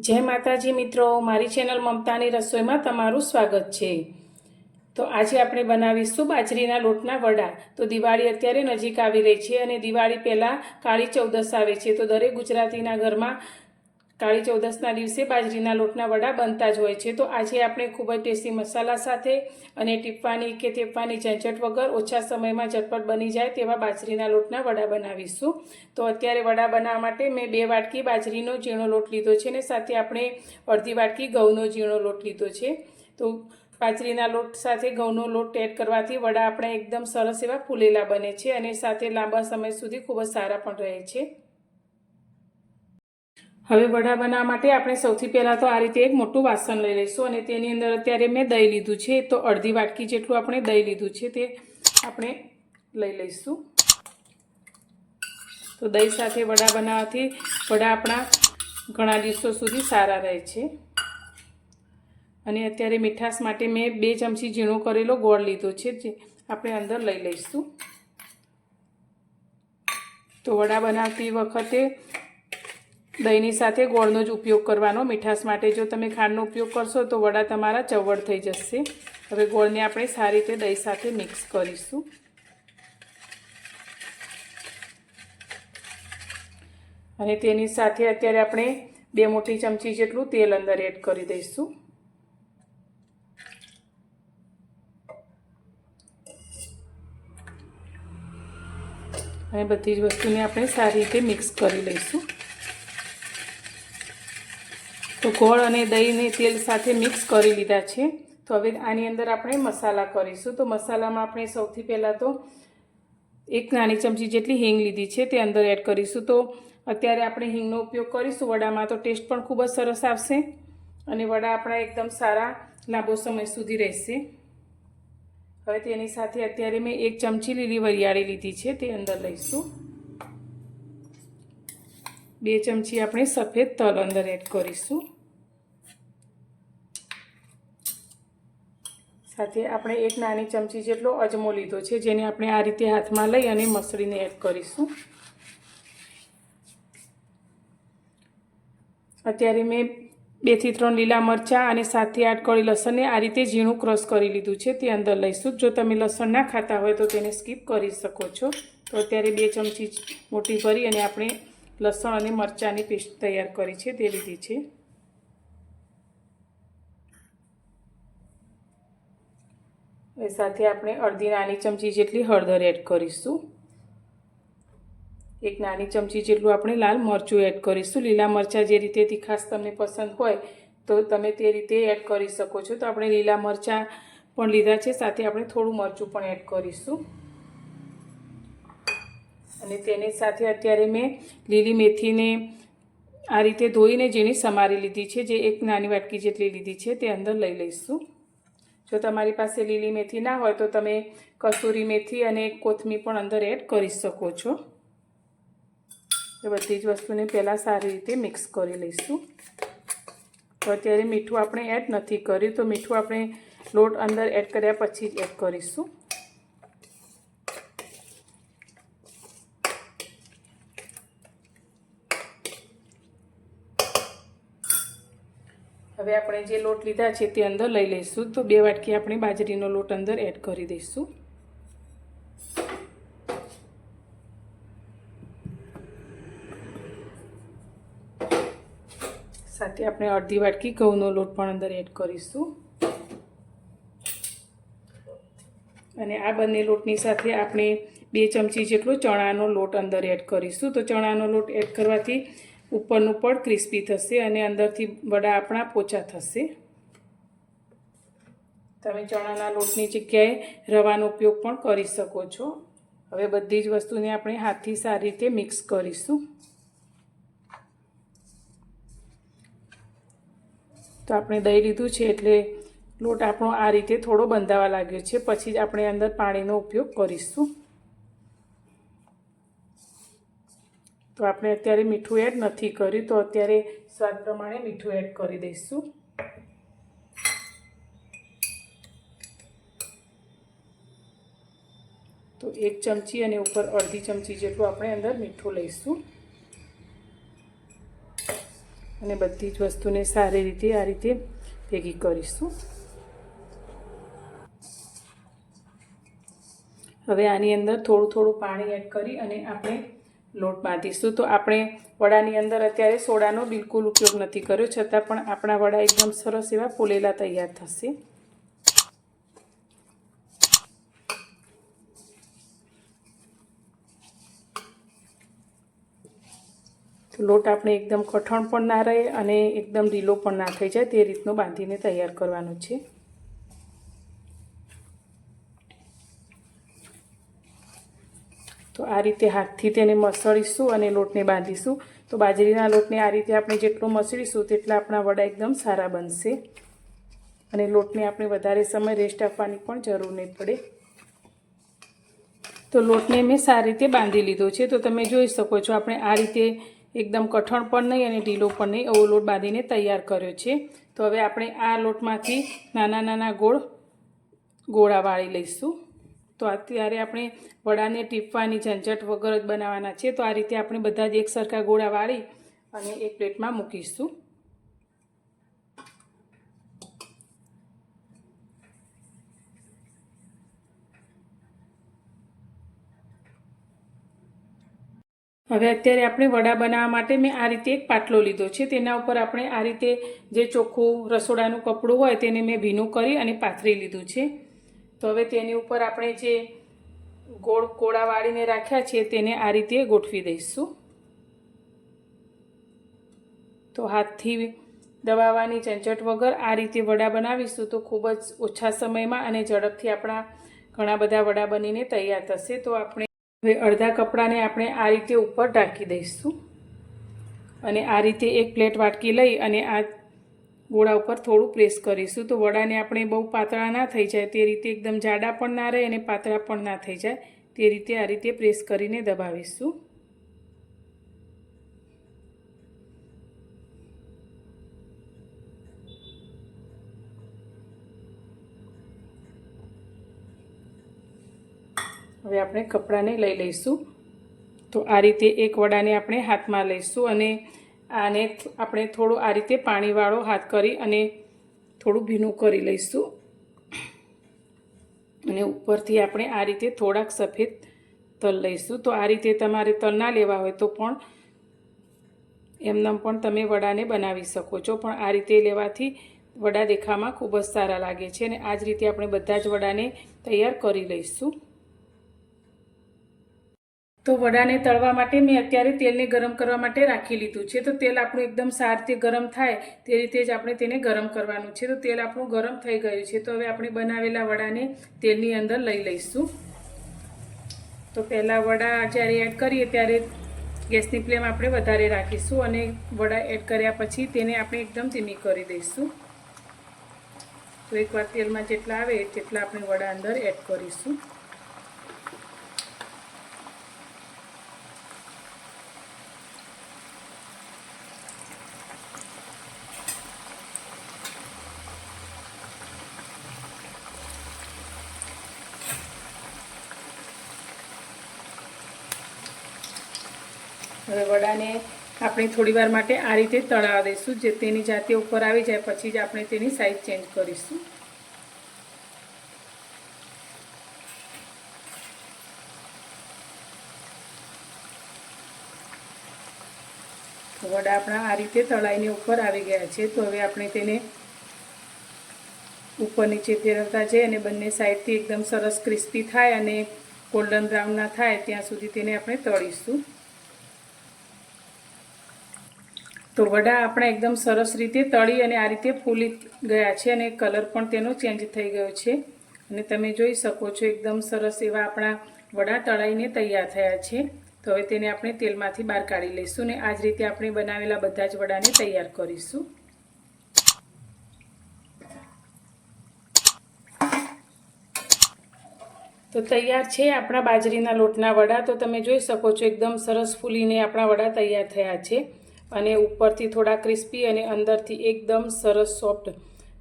જય માતાજી મિત્રો, મારી ચેનલ મમતાની રસોઈમાં તમારું સ્વાગત છે. તો આજે આપણે બનાવીશું બાજરીના લોટના વડા. તો દિવાળી અત્યારે નજીક આવી રહી છે અને દિવાળી પહેલાં કાળી ચૌદસ આવે છે. તો દરેક ગુજરાતીના ઘરમાં કાળી ચૌદસના દિવસે બાજરીના લોટના વડા બનતા જ હોય છે. તો આજે આપણે ખૂબ જ ટેસ્ટી મસાલા સાથે અને ટીપવાની કે ટીપવાની ઝંઝટ વગર ઓછા સમયમાં ઝટપટ બની જાય તેવા બાજરીના લોટના વડા બનાવીશું. તો અત્યારે વડા બનાવવા માટે મેં બે વાટકી બાજરીનો ઝીણો લોટ લીધો છે ને સાથે આપણે અડધી વાટકી ઘઉંનો ઝીણો લોટ લીધો છે. તો બાજરીના લોટ સાથે ઘઉંનો લોટ એડ કરવાથી વડા આપણે એકદમ સરસ એવા ફૂલેલા બને છે અને સાથે લાંબા સમય સુધી ખૂબ જ સારા પણ રહે છે. હવે વડા બનાવવા માટે આપણે સૌથી પહેલાં તો આ રીતે એક મોટું વાસણ લઈ લઈશું અને તેની અંદર અત્યારે મેં દહીં લીધું છે. તો અડધી વાટકી જેટલું આપણે દહીં લીધું છે તે આપણે લઈ લઈશું. તો દહીં સાથે વડા બનાવવાથી વડા આપણા ઘણા દિવસો સુધી સારા રહે છે. અને અત્યારે મીઠાશ માટે મેં બે ચમચી ઝીણો કરેલો ગોળ લીધો છે જે આપણે અંદર લઈ લઈશું. તો વડા બનાવતી વખતે દહીંની સાથે ગોળનો જ ઉપયોગ કરવાનો. મીઠાશ માટે જો તમે ખાંડનો ઉપયોગ કરશો તો વડા તમારા ચવડ થઈ જશે. હવે ગોળને આપણે સારી રીતે દહીં સાથે મિક્સ કરીશું. અને તેની સાથે અત્યારે આપણે બે મોટી ચમચી જેટલું તેલ અંદર એડ કરી દઈશું. અને બધી જ વસ્તુને આપણે સારી રીતે મિક્સ કરી લઈશું. તો ગોળ અને દહીંને તેલ સાથે મિક્સ કરી લીધા છે. તો હવે આની અંદર આપણે મસાલા કરીશું. તો મસાલામાં આપણે સૌથી પહેલાં તો એક નાની ચમચી જેટલી હિંગ લીધી છે તે અંદર એડ કરીશું. તો અત્યારે આપણે હિંગનો ઉપયોગ કરીશું. વડામાં તો ટેસ્ટ પણ ખૂબ જ સરસ આવશે અને વડા આપણા એકદમ સારા લાંબો સમય સુધી રહેશે. હવે તેની સાથે અત્યારે મેં એક ચમચી લીલી વરિયાળી લીધી છે તે અંદર લઈશું. બે ચમચી આપણે સફેદ તલ અંદર એડ કરીશું. સાથે આપણે એક નાની ચમચી જેટલો અજમો લીધો છે, જેને આપણે આ રીતે હાથમાં લઈ અને મસળીને એડ કરીશું. અત્યારે મેં બેથી ત્રણ લીલા મરચાં અને સાતથી આઠ કળી લસણને આ રીતે ઝીણું ક્રશ કરી લીધું છે, તે અંદર લઈશું. જો તમે લસણ ના ખાતા હોય તો તેને સ્કીપ કરી શકો છો. તો અત્યારે બે ચમચી મોટી ભરી અને આપણે લસણ અને મરચાંની પેસ્ટ તૈયાર કરી છે, તે લીધી છે. એ સાથે આપણે અડધી નાની ચમચી જેટલી હળદર એડ કરીશું. એક નાની ચમચી જેટલું આપણે લાલ મરચું એડ કરીશું. લીલા મરચાં જે રીતે તીખાસ તમને પસંદ હોય, તો તમે તે રીતે એડ કરી શકો છો. તો આપણે લીલા મરચાં પણ લીધા છે, સાથે આપણે થોડું મરચું પણ એડ કરીશું. અને તેની સાથે અત્યારે મેં લીલી મેથીને આ રીતે ધોઈને જેની સમારી લીધી છે, જે એક નાની વાટકી જેટલી લીધી છે, તે અંદર લઈ લઈશું. જો તમારી પાસે લીલી મેથી ના હોય તો તમે કસૂરી મેથી અને કોથમી પણ અંદર એડ કરી શકો છો. એ બધી જ વસ્તુને પહેલાં સારી રીતે મિક્સ કરી લઈશું. તો અત્યારે મીઠું આપણે એડ નથી કર્યું, તો મીઠું આપણે લોટ અંદર એડ કર્યા પછી જ એડ કરીશું. હવે આપણે જે લોટ લીધા છે તે અંદર લઈ લઈશું. તો બે વાટકી આપણે બાજરીનો લોટ અંદર એડ કરી દઈશું. સાથે આપણે અડધી વાટકી ઘઉંનો લોટ પણ અંદર એડ કરીશું. અને આ બંને લોટની સાથે આપણે બે ચમચી જેટલો ચણાનો લોટ અંદર એડ કરીશું. તો ચણાનો લોટ એડ કરવાથી ઉપરનું પણ ક્રિસ્પી થશે અને અંદરથી વડા આપણા પોચા થશે. તમે ચણાના લોટની જગ્યાએ રવાનો ઉપયોગ પણ કરી શકો છો. હવે બધી જ વસ્તુને આપણે હાથથી સારી રીતે મિક્સ કરીશું. તો આપણે દહીં લીધું છે એટલે લોટ આપણો આ રીતે થોડો બંધાવા લાગ્યો છે. પછી જ આપણે અંદર પાણીનો ઉપયોગ કરીશું. તો આપણે અત્યારે મીઠું એડ નથી કર્યું, તો અત્યારે સ્વાદ પ્રમાણે મીઠું એડ કરી દઈશું. તો એક ચમચી અને ઉપર અડધી ચમચી જેટલું આપણે અંદર મીઠું લઈશું. અને બધી જ વસ્તુને સારી રીતે આ રીતે ભેગી કરીશું. હવે આની અંદર થોડું થોડું પાણી એડ કરી અને આપણે લોટ બાંધીશું. તો આપણે વડાની અંદર અત્યારે સોડાનો બિલકુલ ઉપયોગ નથી કર્યો, છતાં પણ આપણા વડા એકદમ સરસ એવા ફૂલેલા તૈયાર થશે. લોટ આપણે એકદમ કઠણ પણ ના રહે અને એકદમ ઢીલો પણ ના થઈ જાય, તે રીતનો બાંધીને તૈયાર કરવાનો છે તો આ રીતે હાથથી તેને મસળીશું અને લોટને બાંધીશું. તો બાજરીના લોટને આ રીતે આપણે જેટલો મસળીશું તેટલા આપણા વડા એકદમ સારા બનશે. અને લોટને આપણે વધારે સમય રેસ્ટ આપવાની પણ જરૂર નહીં પડે. તો લોટને મેં સારી રીતે બાંધી લીધો છે. તો તમે જોઈ શકો છો આપણે આ રીતે એકદમ કઠણ પણ નહીં અને ઢીલો પણ નહીં એવો લોટ બાંધીને તૈયાર કર્યો છે. તો હવે આપણે આ લોટમાંથી નાના નાના ગોળ ગોળા વાળી લઈશું. તો અત્યારે આપણે વડાને ટીપવાની ઝંઝટ વગર જ બનાવવાના છે. તો આ રીતે આપણે બધા જ એક સરખા ગોળા વાળી અને એક પ્લેટમાં મૂકીશું. હવે અત્યારે આપણે વડા બનાવવા માટે મેં આ રીતે એક પાટલો લીધો છે. તેના ઉપર આપણે આ રીતે જે ચોખ્ખું રસોડાનું કપડું હોય તેને મેં ભીનું કરી અને પાથરી લીધું છે. તો હવે તેની ઉપર આપણે જે ગોળ કોળા વાળીને રાખ્યા છે, તેને આ રીતે ગોઠવી દઈશું. તો હાથથી દબાવવાની ઝંઝટ વગર આ રીતે વડા બનાવીશું તો ખૂબ જ ઓછા સમયમાં અને ઝડપથી આપણા ઘણા બધા વડા બનીને તૈયાર થશે. તો આપણે હવે અડધા કપડાને આપણે આ રીતે ઉપર ઢાંકી દઈશું. અને આ રીતે એક પ્લેટ વાટકી લઈ અને આ ગોળા ઉપર થોડું પ્રેસ કરીશું. તો વડાને આપણે બહુ પાતળા ના થઈ જાય. તે રીતે એકદમ જાડા પણ ના રહે અને પાતળા પણ ના થઈ જાય. તે રીતે આ રીતે પ્રેસ કરીને દબાવીશું. હવે આપણે કપડાને લઈ લઈશું. તો આ રીતે એક વડાને આપણે હાથમાં લઈશું અને આને આપણે થોડું આ રીતે પાણીવાળો હાથ કરી અને થોડું ભીનું કરી લઈશું. અને ઉપરથી આપણે આ રીતે થોડાક સફેદ તલ લઈશું. તો આ રીતે તમારે તલ ના લેવા હોય તો પણ એમનામ પણ તમે વડાને બનાવી શકો છો. પણ આ રીતે લેવાથી વડા દેખામાં ખૂબ જ સારા લાગે છે અને આ જ રીતે આપણે બધા જ વડાને તૈયાર કરી લઈશું. તો વડાને તળવા માટે મેં અત્યારે તેલને ગરમ કરવા માટે રાખી લીધું છે. તો તેલ આપણું એકદમ સારી રીતે ગરમ થાય તે રીતે જ આપણે તેને ગરમ કરવાનું છે. તો તેલ આપણું ગરમ થઈ ગયું છે. તો હવે આપણે બનાવેલા વડાને તેલની અંદર લઈ લઈશું. તો પહેલાં વડા જ્યારે એડ કરીએ ત્યારે ગેસની ફ્લેમ આપણે વધારે રાખીશું અને વડા એડ કર્યા પછી તેને આપણે એકદમ ધીમી કરી દઈશું. તો એકવાર તેલમાં જેટલા આવે તેટલા આપણે વડા અંદર એડ કરીશું. હવે વડાને આપણે થોડી વાર માટે આ રીતે તળાવા દઈશું. જે તેની જાતે ઉપર આવી જાય, પછી જ આપણે તેની સાઈઝ ચેન્જ કરીશું. વડા આપણા આ રીતે તળાઈને ઉપર આવી ગયા છે. તો હવે આપણે તેને ઉપર નીચે ફેરવતા જઈએ અને બંને સાઈડથી એકદમ સરસ ક્રિસ્પી થાય અને ગોલ્ડન બ્રાઉન ના થાય, ત્યાં સુધી તેને આપણે તળીશું. તો વડા આપણા એકદમ સરસ રીતે તળી અને આ રીતે ફૂલી ગયા છે અને કલર પણ તેનો ચેન્જ થઈ ગયો છે. અને તમે જોઈ શકો છો એકદમ સરસ એવા આપણા વડા તળાઈને તૈયાર થયા છે. તો હવે તેને આપણે તેલમાંથી બહાર કાઢી લઈશું અને આ જ રીતે આપણે બનાવેલા બધા જ વડાને તૈયાર કરીશું. તો તૈયાર છે આપણા બાજરીના લોટના વડા. તો તમે જોઈ શકો છો એકદમ સરસ ફૂલીને આપણા વડા તૈયાર થયા છે. અને ઉપરથી થોડા ક્રિસ્પી અને અંદરથી એકદમ સરસ સોફ્ટ.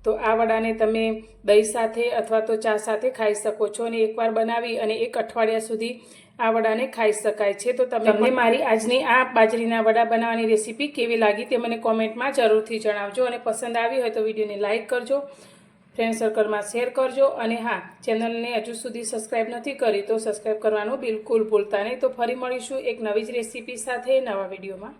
તો આ વડાને તમે દહીં સાથે અથવા તો ચા સાથે ખાઈ શકો છો અને એકવાર બનાવી અને એક અઠવાડિયા સુધી આ વડાને ખાઈ શકાય છે. તો તમે તમને મારી આજની આ બાજરીના વડા બનાવવાની રેસીપી કેવી લાગી તે મને કોમેન્ટમાં જરૂરથી જણાવજો અને પસંદ આવી હોય તો વિડીયોને લાઇક કરજો ફ્રેન્ડ સર્કલમાં શેર કરજો અને હા ચેનલને હજુ સુધી સબસ્ક્રાઈબ નથી કરી તો સબસ્ક્રાઈબ કરવાનું બિલકુલ ભૂલતા નહીં. તો ફરી મળીશું એક નવી જ રેસીપી સાથે નવા વિડીયોમાં.